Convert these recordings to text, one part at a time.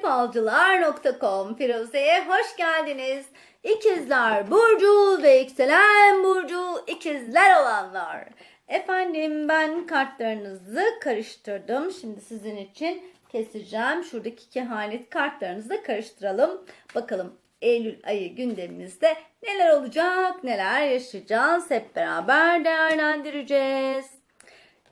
falcılar.com Firuze'ye hoş geldiniz. İkizler Burcu ve yükselen Burcu ikizler olanlar. Efendim ben kartlarınızı karıştırdım. Şimdi sizin için keseceğim. Şuradaki kehanet kartlarınızı da karıştıralım. Bakalım Eylül ayı gündemimizde neler olacak, neler yaşayacağız hep beraber değerlendireceğiz.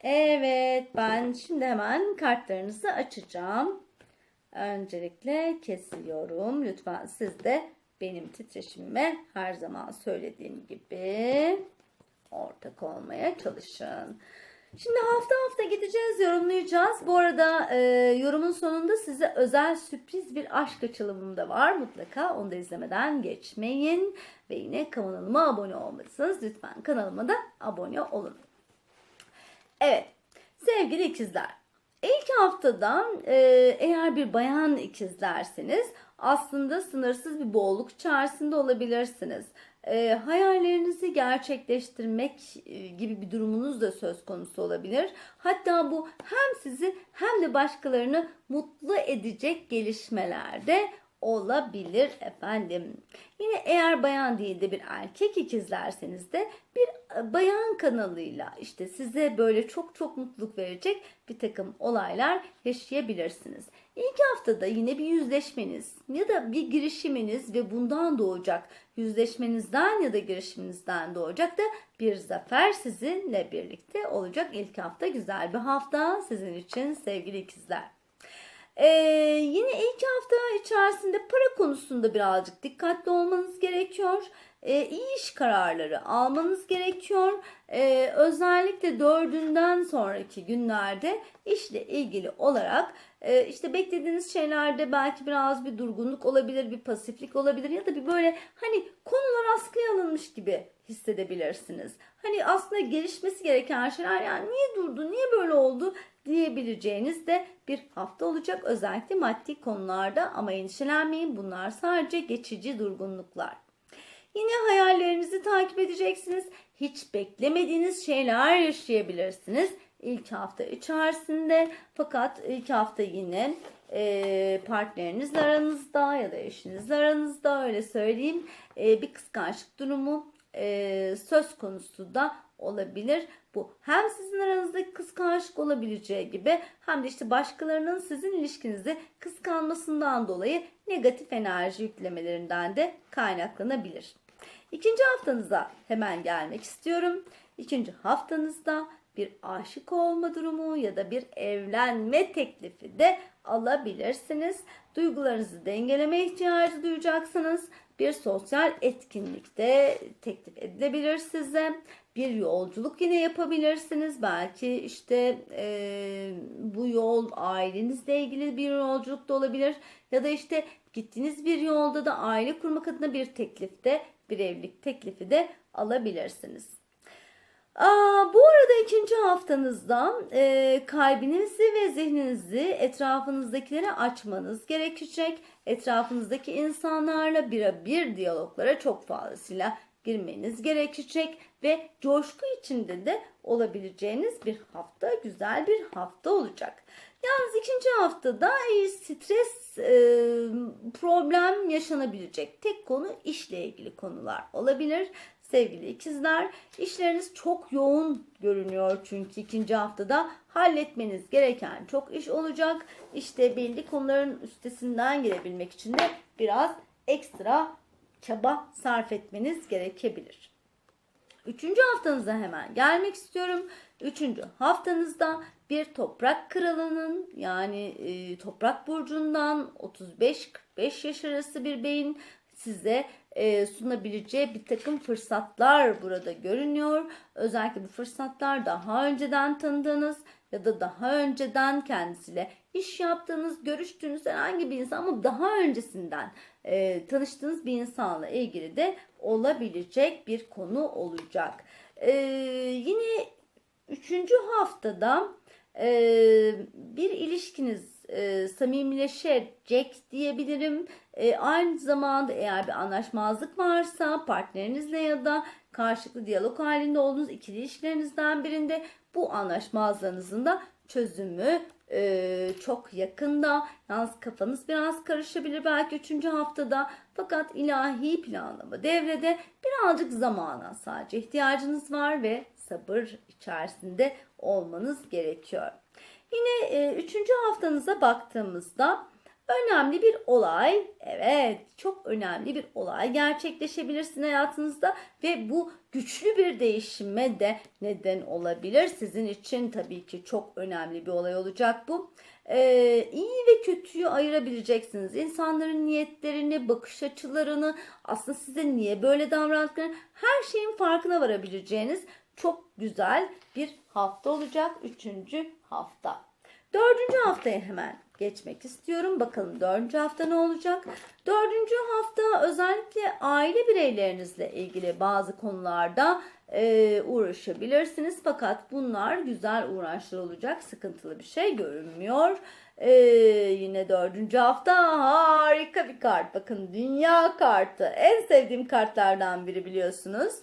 Evet ben şimdi hemen kartlarınızı açacağım. Öncelikle kesiyorum. Lütfen siz de benim titreşimime her zaman söylediğim gibi ortak olmaya çalışın. Şimdi hafta hafta gideceğiz, yorumlayacağız. Bu arada e, yorumun sonunda size özel sürpriz bir aşk açılımım da var. Mutlaka onu da izlemeden geçmeyin. Ve yine kanalıma abone olmalısınız. Lütfen kanalıma da abone olun. Evet, sevgili ikizler. İlk haftadan e, eğer bir bayan ikizlerseniz aslında sınırsız bir bolluk içerisinde olabilirsiniz. E, hayallerinizi gerçekleştirmek e, gibi bir durumunuz da söz konusu olabilir. Hatta bu hem sizi hem de başkalarını mutlu edecek gelişmelerde olabilir efendim. Yine eğer bayan değil de bir erkek ikizlerseniz de bir bayan kanalıyla işte size böyle çok çok mutluluk verecek bir takım olaylar yaşayabilirsiniz. İlk haftada yine bir yüzleşmeniz ya da bir girişiminiz ve bundan doğacak yüzleşmenizden ya da girişiminizden doğacak da bir zafer sizinle birlikte olacak. İlk hafta güzel bir hafta sizin için sevgili ikizler. Ee, yine ilk hafta içerisinde para konusunda birazcık dikkatli olmanız gerekiyor. Ee, iyi iş kararları almanız gerekiyor. Ee, özellikle dördünden sonraki günlerde işle ilgili olarak e, işte beklediğiniz şeylerde belki biraz bir durgunluk olabilir, bir pasiflik olabilir ya da bir böyle hani konular askıya alınmış gibi hissedebilirsiniz. Hani aslında gelişmesi gereken şeyler yani niye durdu, niye böyle oldu diyebileceğiniz de bir hafta olacak. Özellikle maddi konularda ama endişelenmeyin bunlar sadece geçici durgunluklar. Yine hayallerinizi takip edeceksiniz. Hiç beklemediğiniz şeyler yaşayabilirsiniz ilk hafta içerisinde. Fakat ilk hafta yine e, partnerinizle aranızda ya da eşinizle aranızda öyle söyleyeyim e, bir kıskançlık durumu e, söz konusu da olabilir. Bu hem sizin aranızdaki kıskançlık olabileceği gibi hem de işte başkalarının sizin ilişkinizi kıskanmasından dolayı negatif enerji yüklemelerinden de kaynaklanabilir. İkinci haftanıza hemen gelmek istiyorum. İkinci haftanızda bir aşık olma durumu ya da bir evlenme teklifi de alabilirsiniz. Duygularınızı dengeleme ihtiyacı duyacaksınız. Bir sosyal etkinlikte teklif edilebilir size. Bir yolculuk yine yapabilirsiniz. Belki işte e, bu yol ailenizle ilgili bir yolculuk da olabilir. Ya da işte gittiğiniz bir yolda da aile kurmak adına bir teklifte, bir evlilik teklifi de alabilirsiniz. Aa, bu arada ikinci haftanızda e, kalbinizi ve zihninizi etrafınızdakilere açmanız gerekecek. Etrafınızdaki insanlarla birebir diyaloglara çok fazlasıyla girmeniz gerekecek ve coşku içinde de olabileceğiniz bir hafta, güzel bir hafta olacak. Yalnız ikinci haftada stres, e, problem yaşanabilecek tek konu işle ilgili konular olabilir. Sevgili ikizler, işleriniz çok yoğun görünüyor çünkü ikinci haftada halletmeniz gereken çok iş olacak. İşte belli konuların üstesinden gelebilmek için de biraz ekstra çaba sarf etmeniz gerekebilir. Üçüncü haftanıza hemen gelmek istiyorum. Üçüncü haftanızda bir toprak kralının yani e, toprak burcundan 35-45 yaş arası bir beyin size e, sunabileceği bir takım fırsatlar burada görünüyor. Özellikle bu fırsatlar daha önceden tanıdığınız ya da daha önceden kendisiyle iş yaptığınız, görüştüğünüz herhangi bir insan ama daha öncesinden e, tanıştığınız bir insanla ilgili de olabilecek bir konu olacak. E, yine üçüncü haftada e, bir ilişkiniz e, samimileşecek diyebilirim. E, aynı zamanda eğer bir anlaşmazlık varsa partnerinizle ya da karşılıklı diyalog halinde olduğunuz ikili ilişkilerinizden birinde bu anlaşmazlığınızın da çözümü e, çok yakında. Yalnız kafanız biraz karışabilir belki 3. haftada. Fakat ilahi planlama devrede birazcık zamana sadece ihtiyacınız var ve sabır içerisinde olmanız gerekiyor. Yine e, üçüncü haftanıza baktığımızda önemli bir olay, evet çok önemli bir olay gerçekleşebilir sizin hayatınızda ve bu güçlü bir değişime de neden olabilir. Sizin için tabii ki çok önemli bir olay olacak bu. Ee, iyi ve kötüyü ayırabileceksiniz. İnsanların niyetlerini, bakış açılarını, aslında size niye böyle davrandıklarını her şeyin farkına varabileceğiniz çok güzel bir hafta olacak. Üçüncü hafta. Dördüncü haftaya hemen geçmek istiyorum. Bakalım dördüncü hafta ne olacak? Dördüncü hafta özellikle aile bireylerinizle ilgili bazı konularda e, uğraşabilirsiniz. Fakat bunlar güzel uğraşlar olacak. Sıkıntılı bir şey görünmüyor. E, yine dördüncü hafta harika bir kart. Bakın dünya kartı. En sevdiğim kartlardan biri biliyorsunuz.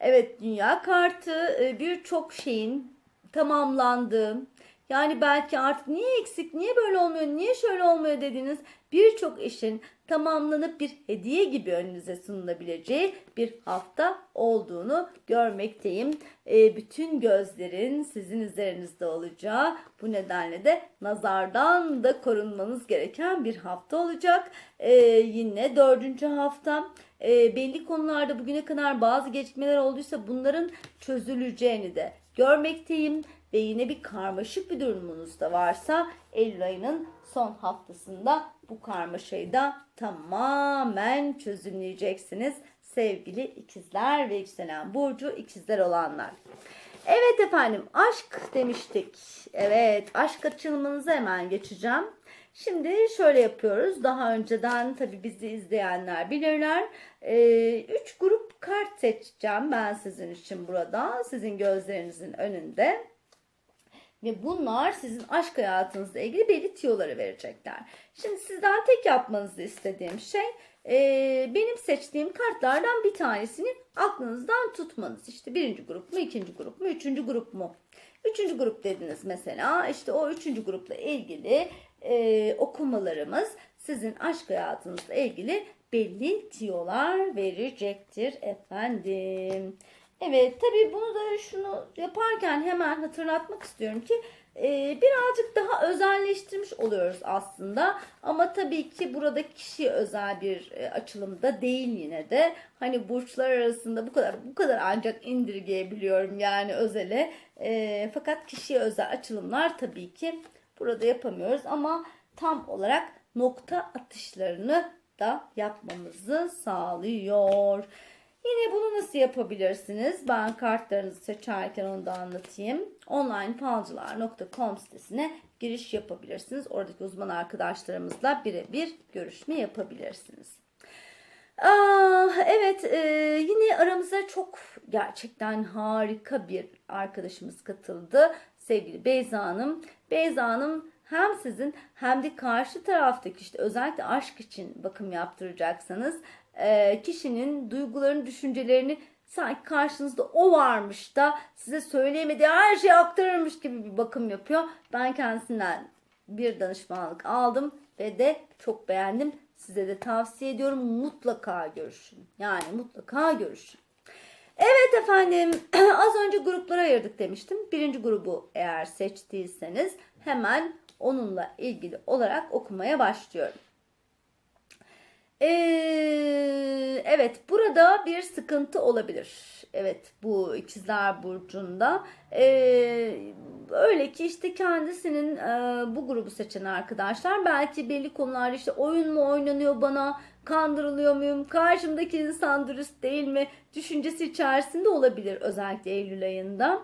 Evet dünya kartı e, birçok şeyin tamamlandığı, yani belki artık niye eksik, niye böyle olmuyor, niye şöyle olmuyor dediğiniz birçok işin tamamlanıp bir hediye gibi önünüze sunulabileceği bir hafta olduğunu görmekteyim. E, bütün gözlerin sizin üzerinizde olacağı bu nedenle de nazardan da korunmanız gereken bir hafta olacak. E, yine dördüncü hafta e, belli konularda bugüne kadar bazı gecikmeler olduysa bunların çözüleceğini de görmekteyim ve yine bir karmaşık bir durumunuz da varsa Eylül ayının son haftasında bu karmaşayı da tamamen çözümleyeceksiniz sevgili ikizler ve yükselen burcu ikizler olanlar. Evet efendim aşk demiştik. Evet aşk açılımınıza hemen geçeceğim. Şimdi şöyle yapıyoruz. Daha önceden tabii bizi izleyenler bilirler. Ee, üç grup kart seçeceğim ben sizin için burada. Sizin gözlerinizin önünde. Ve bunlar sizin aşk hayatınızla ilgili belli tiyoları verecekler. Şimdi sizden tek yapmanızı istediğim şey e, benim seçtiğim kartlardan bir tanesini aklınızdan tutmanız. İşte birinci grup mu, ikinci grup mu, üçüncü grup mu? Üçüncü grup dediniz mesela. İşte o üçüncü grupla ilgili e, okumalarımız sizin aşk hayatınızla ilgili belli tiyolar verecektir efendim. Evet tabii bunu da şunu yaparken hemen hatırlatmak istiyorum ki e, birazcık daha özelleştirmiş oluyoruz aslında. Ama tabii ki burada kişi özel bir e, açılımda değil yine de. Hani burçlar arasında bu kadar bu kadar ancak indirgeyebiliyorum yani özele. E, fakat kişiye özel açılımlar tabii ki burada yapamıyoruz ama tam olarak nokta atışlarını da yapmamızı sağlıyor. Yine bunu nasıl yapabilirsiniz? Ben kartlarınızı seçerken onu da anlatayım. onlinefalcılar.com sitesine giriş yapabilirsiniz. Oradaki uzman arkadaşlarımızla birebir görüşme yapabilirsiniz. Ah, evet e, yine aramıza çok gerçekten harika bir arkadaşımız katıldı. Sevgili Beyza Hanım. Beyza Hanım hem sizin hem de karşı taraftaki işte özellikle aşk için bakım yaptıracaksanız e, kişinin duygularını, düşüncelerini sanki karşınızda o varmış da size söyleyemediği her şeyi aktarırmış gibi bir bakım yapıyor. Ben kendisinden bir danışmanlık aldım ve de çok beğendim. Size de tavsiye ediyorum. Mutlaka görüşün. Yani mutlaka görüşün. Evet efendim az önce gruplara ayırdık demiştim. Birinci grubu eğer seçtiyseniz hemen onunla ilgili olarak okumaya başlıyorum. Ee, evet burada bir sıkıntı olabilir. Evet bu ikizler burcunda. Ee, öyle ki işte kendisinin e, bu grubu seçen arkadaşlar belki belli konularda işte oyun mu oynanıyor bana kandırılıyor muyum karşımdaki insan dürüst değil mi düşüncesi içerisinde olabilir özellikle Eylül ayında.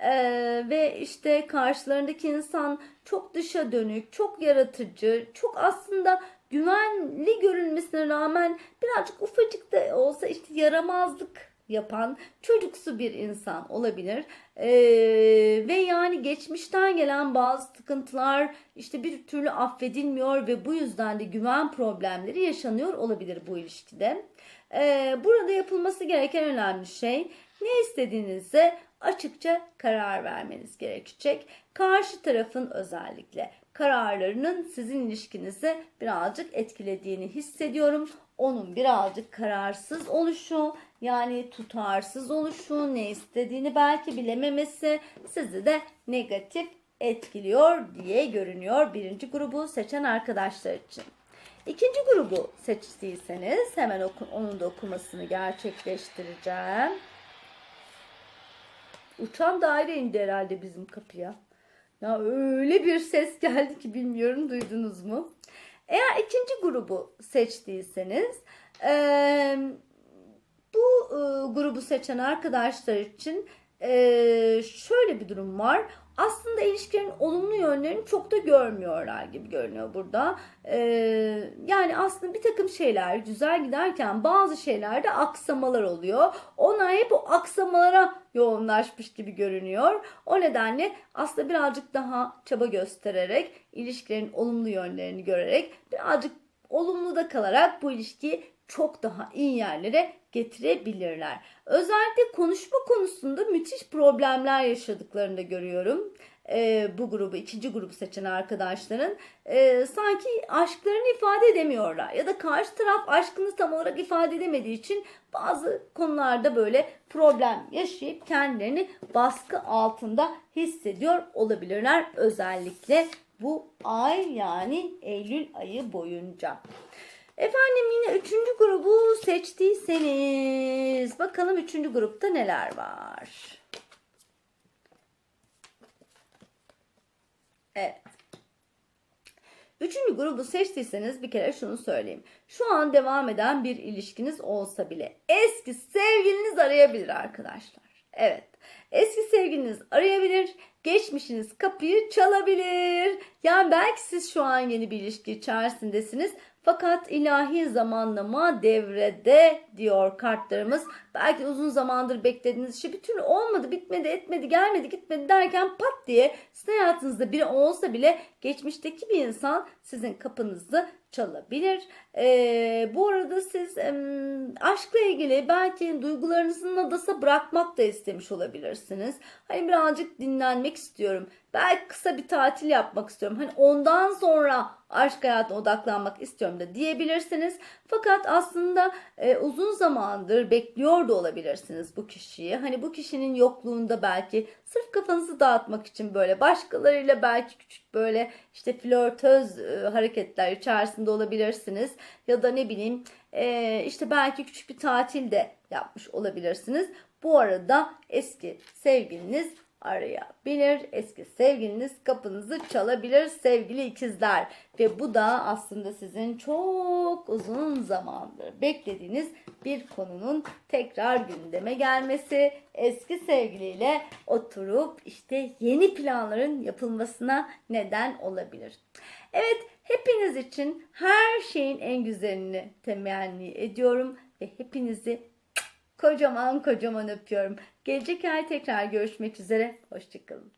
Ee, ve işte karşılarındaki insan çok dışa dönük, çok yaratıcı, çok aslında güvenli görünmesine rağmen birazcık ufacık da olsa işte yaramazlık yapan çocuksu bir insan olabilir. Ee, ve yani geçmişten gelen bazı sıkıntılar işte bir türlü affedilmiyor ve bu yüzden de güven problemleri yaşanıyor olabilir bu ilişkide. Ee, burada yapılması gereken önemli şey ne istediğinize açıkça karar vermeniz gerekecek. Karşı tarafın özellikle kararlarının sizin ilişkinizi birazcık etkilediğini hissediyorum. Onun birazcık kararsız oluşu, yani tutarsız oluşu, ne istediğini belki bilememesi sizi de negatif etkiliyor diye görünüyor birinci grubu seçen arkadaşlar için. İkinci grubu seçtiyseniz hemen oku, onun da okumasını gerçekleştireceğim. Uçan daire indi herhalde bizim kapıya. Ya öyle bir ses geldi ki bilmiyorum duydunuz mu? Eğer ikinci grubu seçtiyseniz eee, bu e, grubu seçen arkadaşlar için e, şöyle bir durum var. Aslında ilişkilerin olumlu yönlerini çok da görmüyorlar gibi görünüyor burada. E, yani aslında bir takım şeyler güzel giderken bazı şeylerde aksamalar oluyor. Onlar hep o aksamalara yoğunlaşmış gibi görünüyor. O nedenle aslında birazcık daha çaba göstererek, ilişkilerin olumlu yönlerini görerek, birazcık olumlu da kalarak bu ilişkiyi çok daha iyi yerlere getirebilirler. Özellikle konuşma konusunda müthiş problemler yaşadıklarını da görüyorum. Ee, bu grubu, ikinci grubu seçen arkadaşların Ee, sanki aşklarını ifade edemiyorlar. Ya da karşı taraf aşkını tam olarak ifade edemediği için bazı konularda böyle problem yaşayıp kendilerini baskı altında hissediyor olabilirler. Özellikle bu ay yani Eylül ayı boyunca. Efendim yine üçüncü grubu seçtiyseniz bakalım üçüncü grupta neler var. Evet. Üçüncü grubu seçtiyseniz bir kere şunu söyleyeyim. Şu an devam eden bir ilişkiniz olsa bile eski sevgiliniz arayabilir arkadaşlar. Evet. Eski sevgiliniz arayabilir. Geçmişiniz kapıyı çalabilir. Yani belki siz şu an yeni bir ilişki içerisindesiniz. Fakat ilahi zamanlama devrede diyor kartlarımız. Belki uzun zamandır beklediğiniz şey bir türlü olmadı, bitmedi, etmedi, gelmedi, gitmedi derken pat diye sizin hayatınızda biri olsa bile geçmişteki bir insan sizin kapınızı çalabilir. Ee, bu arada siz em, aşkla ilgili belki duygularınızın adasa bırakmak da istemiş olabilirsiniz. Hani birazcık dinlenmek istiyorum. Belki kısa bir tatil yapmak istiyorum. Hani ondan sonra aşk hayatına odaklanmak istiyorum da diyebilirsiniz. Fakat aslında e, uzun zamandır bekliyor da olabilirsiniz bu kişiyi. Hani bu kişinin yokluğunda belki sırf kafanızı dağıtmak için böyle başkalarıyla belki küçük böyle işte flörtöz e, hareketler içerisinde olabilirsiniz. Ya da ne bileyim e, işte belki küçük bir tatil de yapmış olabilirsiniz. Bu arada eski sevgiliniz arayabilir. Eski sevgiliniz kapınızı çalabilir sevgili ikizler. Ve bu da aslında sizin çok uzun zamandır beklediğiniz bir konunun tekrar gündeme gelmesi. Eski sevgiliyle oturup işte yeni planların yapılmasına neden olabilir. Evet hepiniz için her şeyin en güzelini temenni ediyorum ve hepinizi Kocaman kocaman öpüyorum. Gelecek ay tekrar görüşmek üzere. Hoşçakalın.